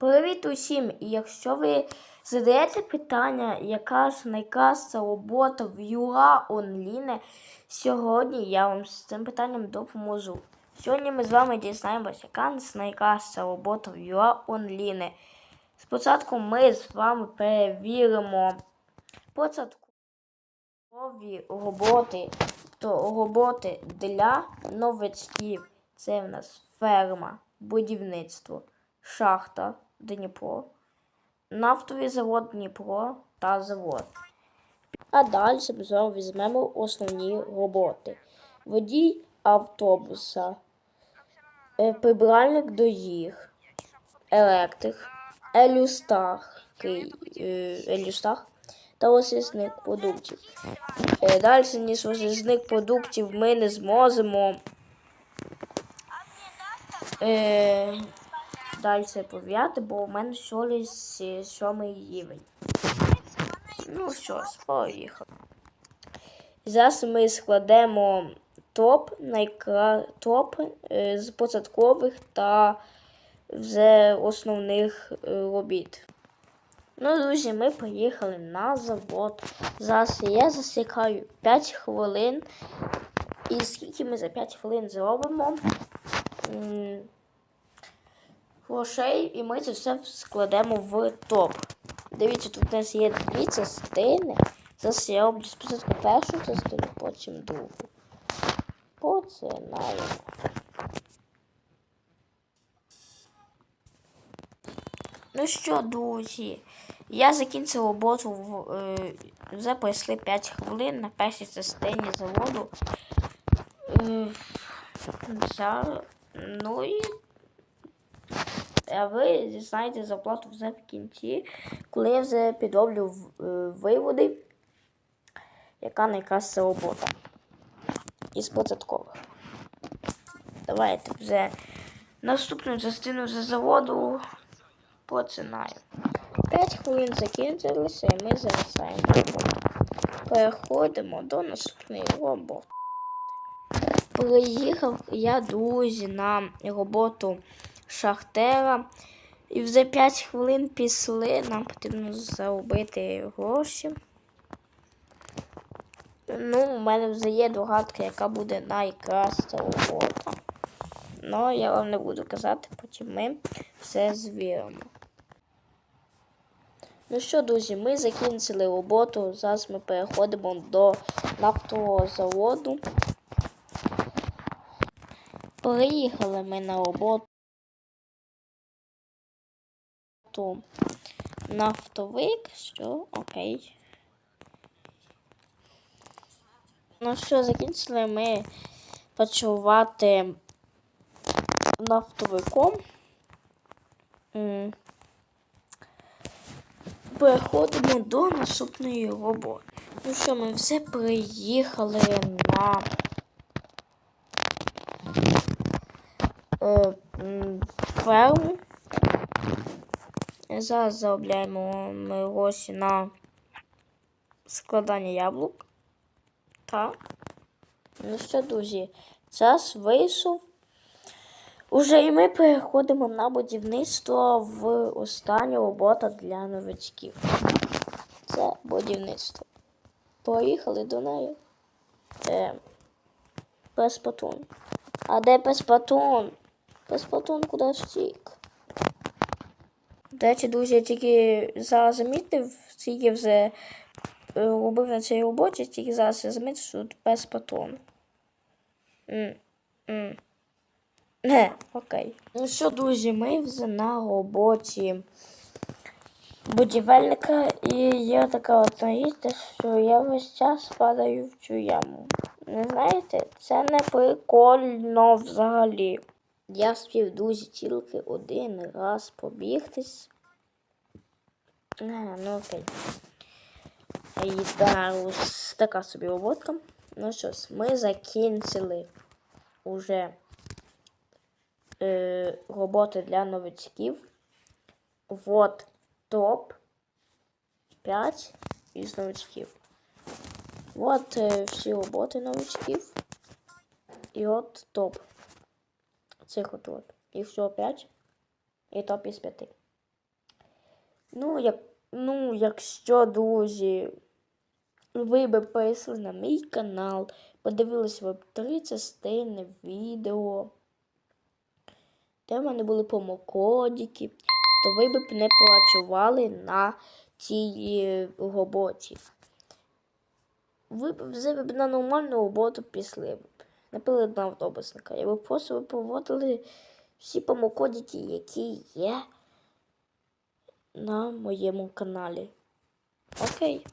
Привіт усім! Якщо ви задаєте питання, яка ж найкраща робота в UA Online, сьогодні я вам з цим питанням допоможу. Сьогодні ми з вами дізнаємося, яка найкраща робота в UA Online. Спочатку ми з вами перевіримо початкові роботи, то роботи для новачків. Це в нас ферма, будівництво, шахта Дніпро, нафтовий завод Дніпро та завод. А далі ми візьмемо основні роботи. Водій автобуса, е, прибиральник доріг, електрик, елюстах, е, елюстах та розрізник продуктів. Е, Далі, ніж розрізник продуктів, ми не зможемо далі пов'яти, бо у мене всього сьомий рівень. Ну що поїхали. Зараз ми складемо топ, найкра... топ е, з початкових та вже основних е, робіт. Ну, друзі, ми поїхали на завод. Зараз я засікаю 5 хвилин. І скільки ми за 5 хвилин зробимо грошей, і ми це все складемо в топ. Дивіться, тут у нас є дві частини. Зараз я роблю спочатку першу частину, потім другу. Починаємо. Ну що, друзі, я закінчив роботу е, вже пройшли 5 хвилин на першій частині заводу. Е, ну і а ви дізнаєте зарплату вже в кінці, коли я вже підроблю е, виводи, яка найкраща робота із початкових. Давайте вже наступну частину за заводу починаємо. 5 хвилин закінчилися і ми завершаємо роботу. Переходимо до наступної роботи. Приїхав я, друзі, на роботу шахтера. І вже 5 хвилин пішли. Нам потрібно заробити гроші. Ну, у мене вже є догадка, яка буде найкраща робота. Ну, я вам не буду казати, потім ми все звіримо. Ну що, друзі, ми закінчили роботу. Зараз ми переходимо до нафтового заводу. Приїхали ми на роботу. Нафтовик, що окей. Ну що, закінчили ми працювати нафтовиком. Переходимо до наступної роботи. Ну що, ми все приїхали на е, ферму. Зараз заробляємо ми гроші на складання яблук. Так. Ну що, друзі, час вийшов. Уже і ми переходимо на будівництво в останню робота для новачків. Це будівництво. Поїхали до неї. Е, Песпатун. А де Песпатун? Песпатун куди ж втік? До речі, друзі, я тільки зараз замітив, скільки вже е, робив на цій роботі, тільки зараз я замітив, що тут без патрон. Не, окей. Ну що, друзі, ми вже на роботі будівельника, і є така от що я весь час падаю в цю яму. Не знаєте, це не прикольно взагалі. Я встиг, друзі, тільки один раз побігтись. А, ну окей. І да, ось така собі роботка. Ну що ж, ми закінчили уже е, роботи для новачків. Вот топ 5 із новачків. Вот е, всі роботи новачків. І от топ. Цих от от. Їх всього 5. І топ із 5. Ну, як, ну, якщо, друзі, ви би перейшли на мій канал, подивилися ви б три частини відео, де в мене були промокодики, то ви б не працювали на цій е, роботі. Ви б взяли б на нормальну роботу пішли б. Наприклад, на автобусника. І ви просто ви проводили всі промокодики, які є на моєму каналі. Окей.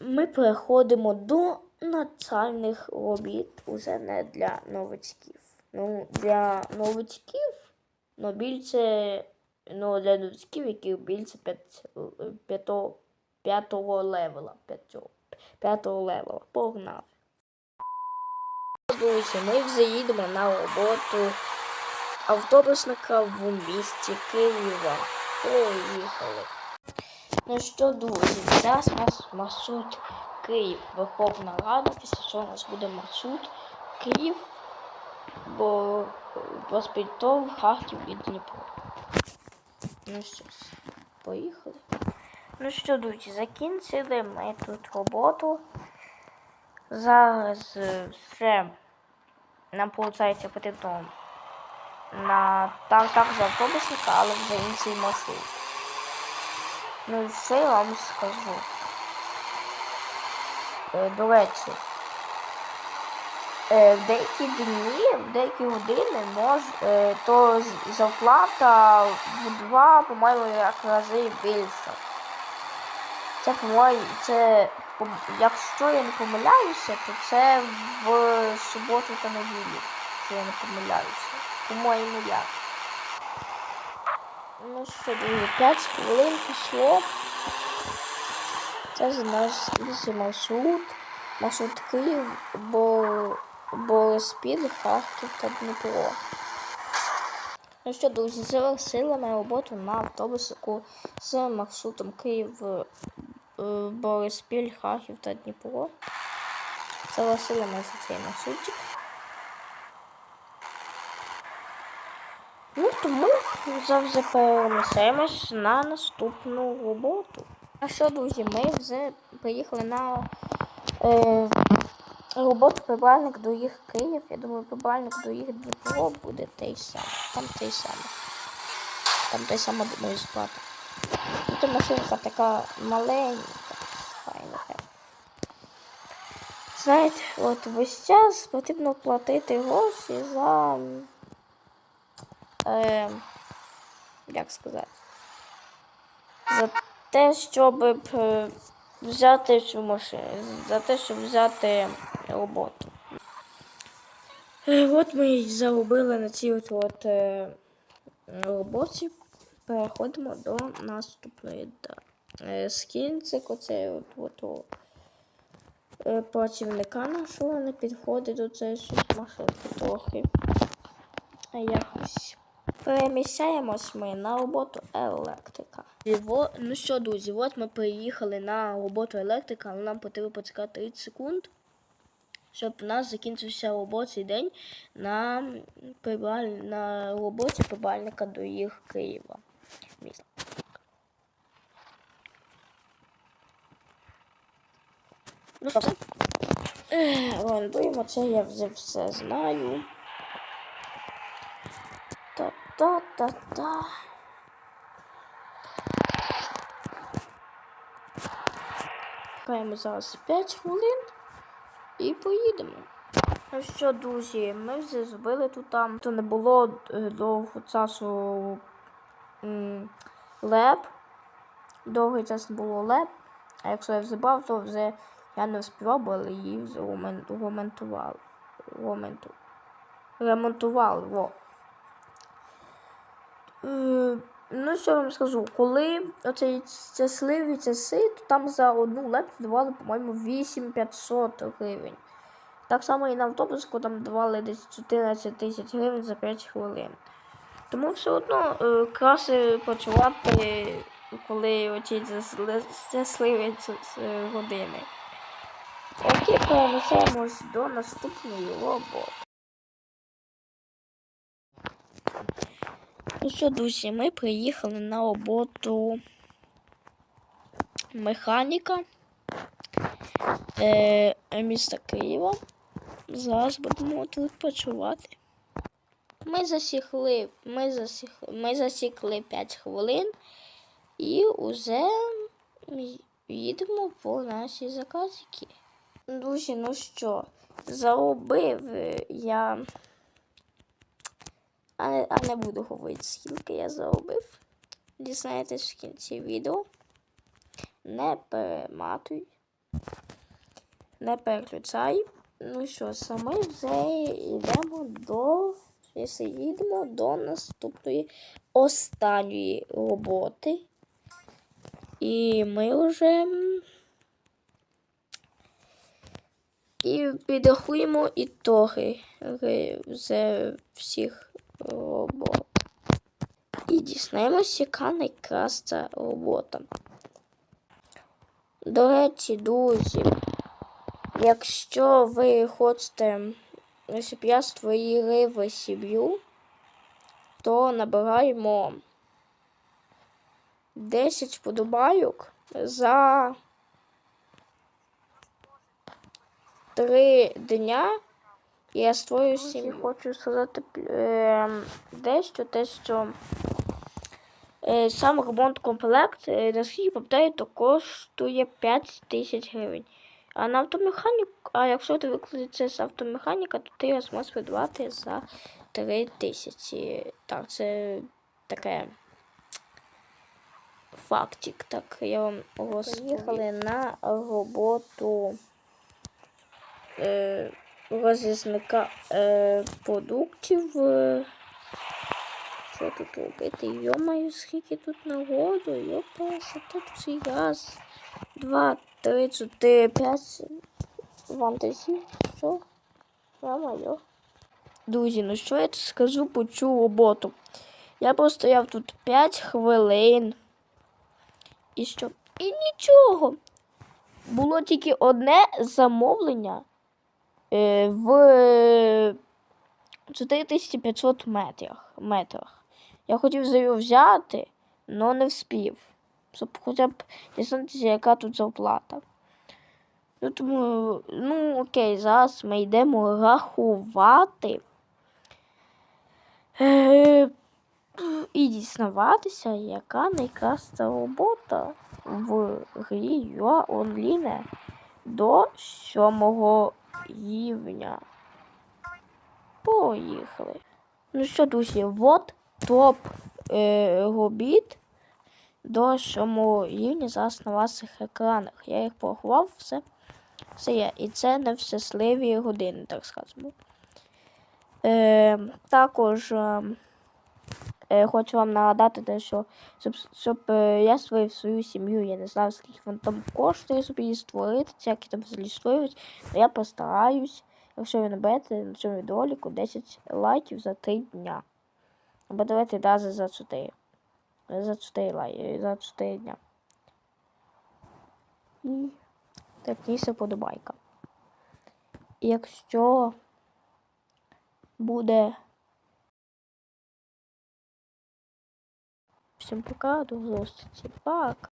Ми переходимо до навчальних робіт уже не для новачків. Ну, для новачків, ну, більше, ну, для новачків, які більше 5, 5, 5 левела. 5, 5 левела. Погнали. Друзі, ми вже їдемо на роботу автобусника в місті Києва. Поїхали. Ну що, друзі, зараз у нас маршрут Київ. Верховна Рада, після чого у нас буде маршрут Київ, бо Госпітов, Харків і Дніпро. Ну що ж, поїхали. Ну що, друзі, закінчили ми тут роботу. Зараз е, все нам виходить потрібно на так, так за автобусника, але вже інший маршрут. Ну і все я вам скажу. Е, До речі, е, в деякі дні, в деякі години мож, е, то зарплата в два, по-моєму, як рази більша. Це, по-моєму, це, якщо я не помиляюся, то це в суботу та неділю, якщо я не помиляюся. По-моєму, як. Ну що, друзі, 5 хвилин пішло. Це ж наш інший маршрут. Маршрут Київ, бо Бориспіль, Харків та Дніпро. Ну що, друзі, завершила ми роботу на автобусику з маршрутом Київ, е, Бориспіль, Харків та Дніпро. Завершили ми цей маршрутик. Тому завжди перенесемось на наступну роботу. А що, друзі, ми вже приїхали на е, роботу прибиральник до їх Київ. Я думаю, прибиральник до їх Дніпро буде той самий. Там той самий. Там той самий, думаю, сплата. Ну, то машинка така маленька, файна. Знаєте, от весь час потрібно платити гроші за. Е, як сказати? За те, щоб е, взяти цю машину, за те, щоб взяти роботу. Е, От ми і заробили на цій от, от е, роботі. Переходимо до наступної. Да. Скінцик, оцей от, от, от, е, працівника нашого не підходить до цієї машинки трохи. Якось. Переміщаємось ми на роботу електрика. Во- Ну що, друзі, от ми приїхали на роботу електрика, але нам потрібно почекати 30 секунд, щоб у нас закінчився робочий день на, прибираль- на роботі прибиральника до їх Києва. Міста. Ну Орендуємо це, я вже все знаю. Та-та-та-та. Чекаємо зараз 5 хвилин і поїдемо. Ну що, друзі, ми вже зробили тут там. То не було е, довго часу леп. Довгий час не було леп. А якщо я взибав, то вже я не вспівав, її вже ремон- ремонтували. Ремонту. Ремонтували, во. Ну, що я вам скажу, коли оці щасливі часи, то там за одну лепку давали, по-моєму, 8500 гривень. Так само і на автобуску там давали десь 14 тисяч гривень за 5 хвилин. Тому все одно е, краще працювати, коли оці щасли- щасливі години. Окей, перенесемось до наступної роботи. Ну що, друзі, ми приїхали на роботу механіка е, міста Києва. Зараз будемо тут працювати. Ми засікли, ми засікли, ми засікли 5 хвилин і вже їдемо по наші заказики. Друзі, ну що, заробив е, я. А а не буду говорити, скільки я заробив. Дізнаєтесь в кінці відео. Не перематуй. Не переключай. Ну що, саме вже йдемо до. Якщо їдемо до наступної останньої роботи. І ми вже. І підрахуємо ітоги е, з всіх робот. І дізнаємося, яка найкраща робота. До речі, друзі, якщо ви хочете, щоб я створив сім'ю, то набираємо 10 вподобайок за 3 дня. Я створю сім'ю. Хочу сказати е, дещо те, що е, сам ремонт комплект, е, наскільки пам'ятаю, то коштує 5 тисяч гривень. А на автомеханіку, а якщо ти викладеться з автомеханіка, то ти його зможеш придбати за 3 тисячі. Так, це таке фактик, так я вам розповім. Поїхали на роботу е, розрізника е, продуктів. Е, що тут робити? Йомаю, скільки тут народу, йопається, тут всі раз, два, три, чотири, п'ять вантазів. Що? Йомаю. Друзі, ну що я скажу по роботу? Я простояв тут 5 хвилин. І що? І нічого. Було тільки одне замовлення в 4500 метрах. метрах. Я хотів за його взяти, але не вспів. Щоб хоча б дізнатися, яка тут зарплата. Ну, тому, ну окей, зараз ми йдемо рахувати. Е, і дізнаватися, яка найкраща робота в грі UA Online до 7 рівня. Поїхали. Ну що, друзі, от топ е, робіт до 7 рівня зараз на ваших екранах. Я їх порахував, все. Все є. І це не всесливі години, так скажемо. Е, також. Е, хочу вам нагадати, те, що щоб, щоб е, я створив свою сім'ю, я не знаю, скільки вона там коштує, щоб її створити, всякі там створюють. Але я постараюсь, якщо ви наберете на цьому відеоліку 10 лайків за 3 дня. Або давайте навіть за 4. За 4 лайки, за 4 дня. І такніше подобайка. Якщо буде Всім пока, до зустрічі. Пак.